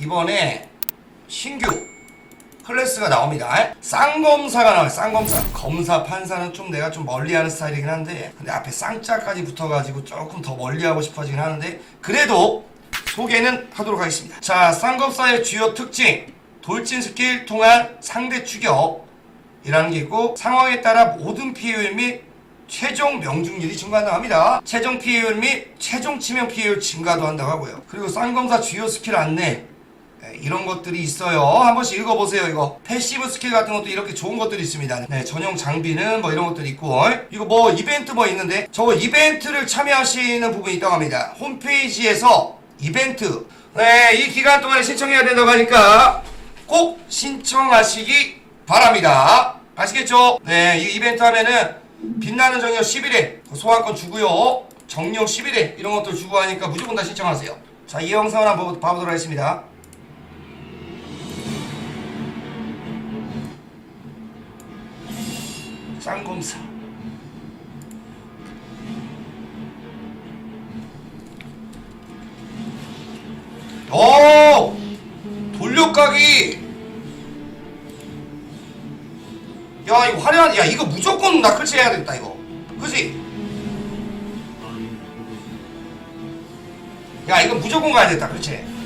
이번에 신규 클래스가 나옵니다. 쌍검사가 나와요. 쌍검사. 검사, 판사는 좀 내가 좀 멀리하는 스타일이긴 한데 근데 앞에 쌍자까지 붙어가지고 조금 더 멀리하고 싶어지긴 하는데 그래도 소개는 하도록 하겠습니다. 자, 쌍검사의 주요 특징. 돌진 스킬 통한 상대 추격이라는 게 있고 상황에 따라 모든 피해율 및 최종 명중률이 증가한다고 합니다. 최종 피해율 및 최종 치명 피해율 증가도 한다고 하고요. 그리고 쌍검사 주요 스킬 안내 네, 이런 것들이 있어요. 한 번씩 읽어보세요. 이거 패시브 스킬 같은 것도 이렇게 좋은 것들이 있습니다. 네, 전용 장비는 뭐 이런 것들이 있고 어? 이거 뭐 이벤트 뭐 있는데 저거 이벤트를 참여하시는 부분이 있다고 합니다. 홈페이지에서 이벤트 네, 이 기간 동안에 신청해야 된다고 하니까 꼭 신청하시기 바랍니다. 아시겠죠? 네, 이 이벤트 하면은 빛나는 정령 11회 소환권 주고요. 정령 11회 이런 것들 주고 하니까 무조건 다 신청하세요. 자, 이 영상을 한번 봐보도록 하겠습니다. 쌍검사 오! 돌려가기 야 이거 화려한 야 이거 무조건 나 클치 해야 되겠다 이거 그지? 야 이거 무조건 가야 되겠다 그렇지?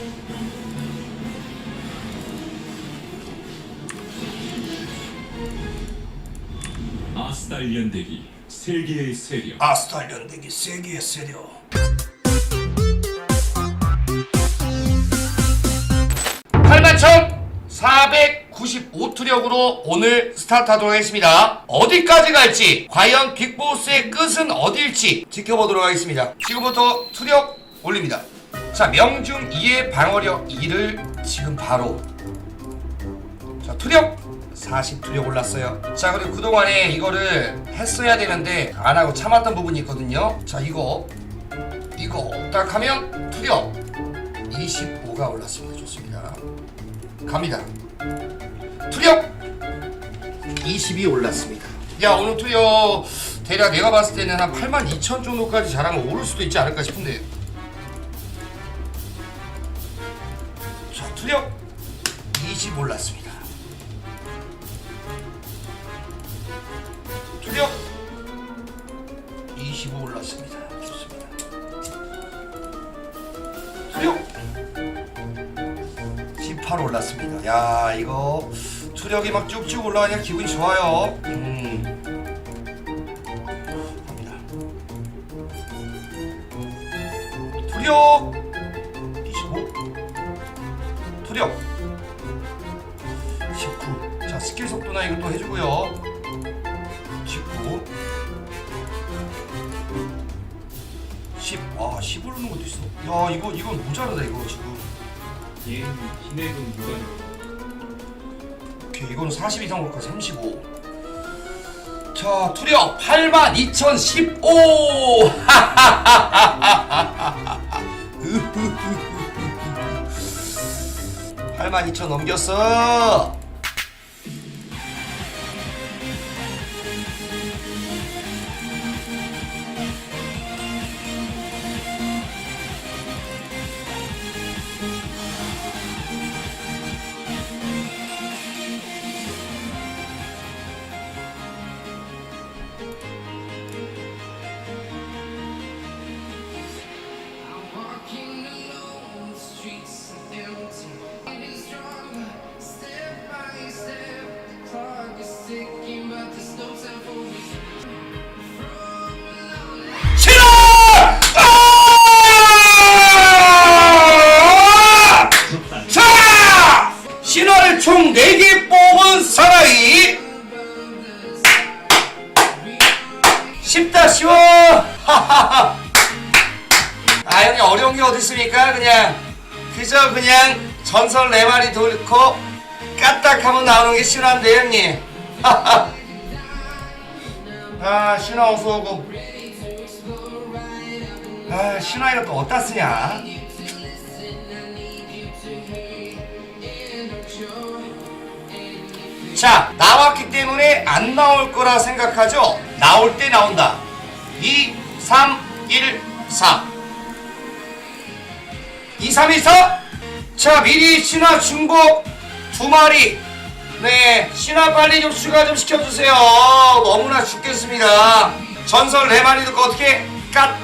스탈리안 대기 세계의 세력. 아스탈리안 대기 세계의 세력. 81,495투력으로 오늘 스타트하도록 하겠습니다. 어디까지 갈지 과연 빅보스의 끝은 어딜지 지켜보도록 하겠습니다. 지금부터 투력 올립니다. 자 명중 2의 방어력 2를 지금 바로. 자 투력 40투력 올랐어요. 자 그리고 그동안에 이거를 했어야 되는데 안 하고 참았던 부분이 있거든요. 자 이거 이거 딱 하면 투력 25가 올랐습니다. 좋습니다. 갑니다. 투력 20이 올랐습니다. 야 오늘 투력 대략 내가 봤을 때는 한 8만 2천 정도까지 잘하면 오를 수도 있지 않을까 싶은데. 자 투력 20 올랐습니다 25 올랐습니다. 좋습니다. 투력 18 올랐습니다. 야 이거 투력이 막 쭉쭉 올라가니까 기분이 좋아요. 음. 투력 25 투력 19. 자 스킬 속도나 이것도 해주고요. 19 10. 와10 오르는 것도 있어 야 이거 이건 모자르다 이거 지금 얘는 진액은 누가 오케이 이거는 40 이상 올까 35 자, 투력 82,015! 82,000 넘겼어! 총 4개 뽑은 사나이. 쉽다 쉬워. 아 형님 어려운 게 어디 있습니까? 그냥 그저 그냥 전설 4마리 돌고 까딱하면 나오는 게 신화인데 형님. 아 신화 어서 오고. 아 신화이가 또 어디다 쓰냐 자 나왔기 때문에 안 나올 거라 생각하죠? 나올 때 나온다. 2 3 1 4 2 3 1 4 자 미리 신화 중복 두 마리. 네 신화 빨리 좀 추가 좀 시켜주세요. 너무나 죽겠습니다. 전설 네 마리 듣고 어떻게 깠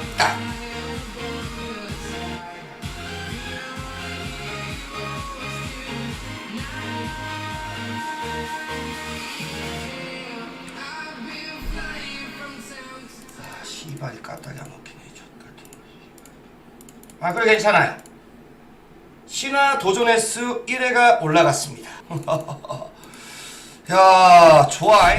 씨발이 까딱이 안 먹히네. 아 그래 괜찮아요. 신화 도전 횟수 1회가 올라갔습니다. 야 좋아